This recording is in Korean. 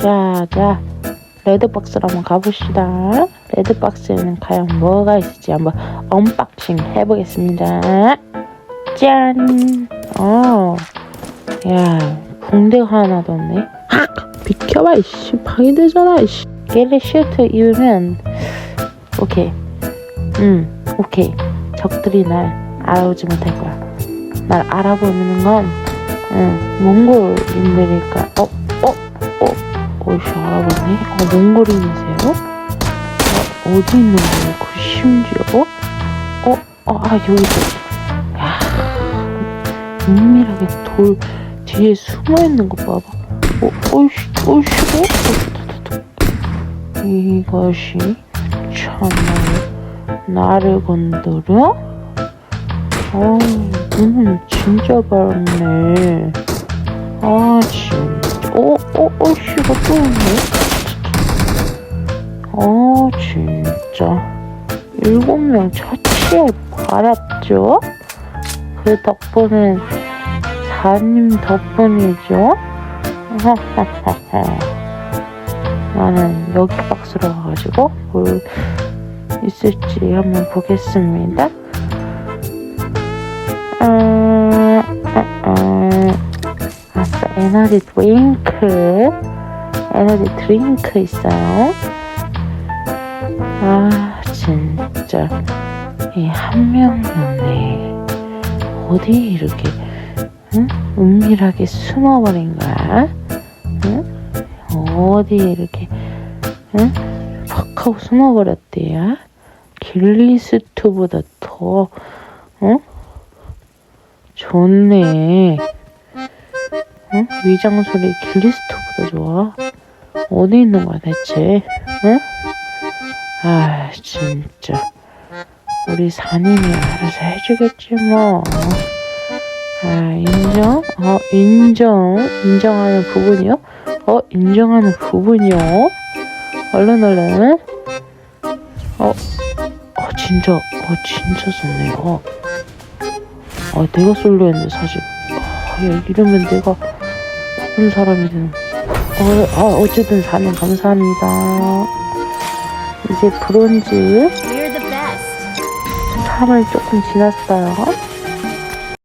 자, 자. 레드박스로 한번 가봅시다. 레드박스에는 과연 뭐가 있을지 한번 언박싱 해보겠습니다. 짠! 어. 야, 붕대가 하나 더 없네. 아! 비켜봐, 이씨. 방해되잖아, 이씨. 겔리 슈트 입으면, 오케이. 음, 오케이. 적들이 날 알아오지 못할 거야. 날 알아보는 건, 응, 몽골인들일까. 어, 어이씨, 알아보네. 어, 몽골인이세요? 어, 어디 있는 거예요? 그 심지어? 어, 어, 아, 여기 있어. 야, 은밀하게 돌 뒤에 숨어 있는 거 봐봐. 어, 어이씨, 어이씨, 어, 어, 이것이 참나를 나를 건드려? 어, 눈은 진짜 밝네. 아, 진짜. 어, 어, 어, 씨가 또 있네. 어, 진짜. 일곱 명 처치해 받았죠? 그 덕분에 사님 덕분이죠? 나는 여기 박스로 가가지고 뭘 있을지 한번 보겠습니다. 음, 음, 에너지 드링크. 에너지 드링크 있어요. 아, 진짜. 이 한 명이었네. 어디 이렇게, 응? 은밀하게 숨어버린 거야? 응? 어디 이렇게, 응? 팍 하고 숨어버렸대요? 길리스트보다 더, 어? 좋네. 응? 위장술이 길리스트보다 좋아? 어디 있는 거야 대체? 응? 아 진짜 우리 사님이 알아서 해주겠지 뭐. 아 인정? 어 인정? 인정하는 부분이요? 어 인정하는 부분이요? 얼른 얼른. 어, 어 진짜 어 진짜 좋네 이거. 아 내가 쏠려 했는데 사실 아, 야, 이러면 내가 나쁜 사람이 되는 어, 아, 어쨌든 사님 감사합니다. 이제 브론즈. We're the best. 3을 조금 지났어요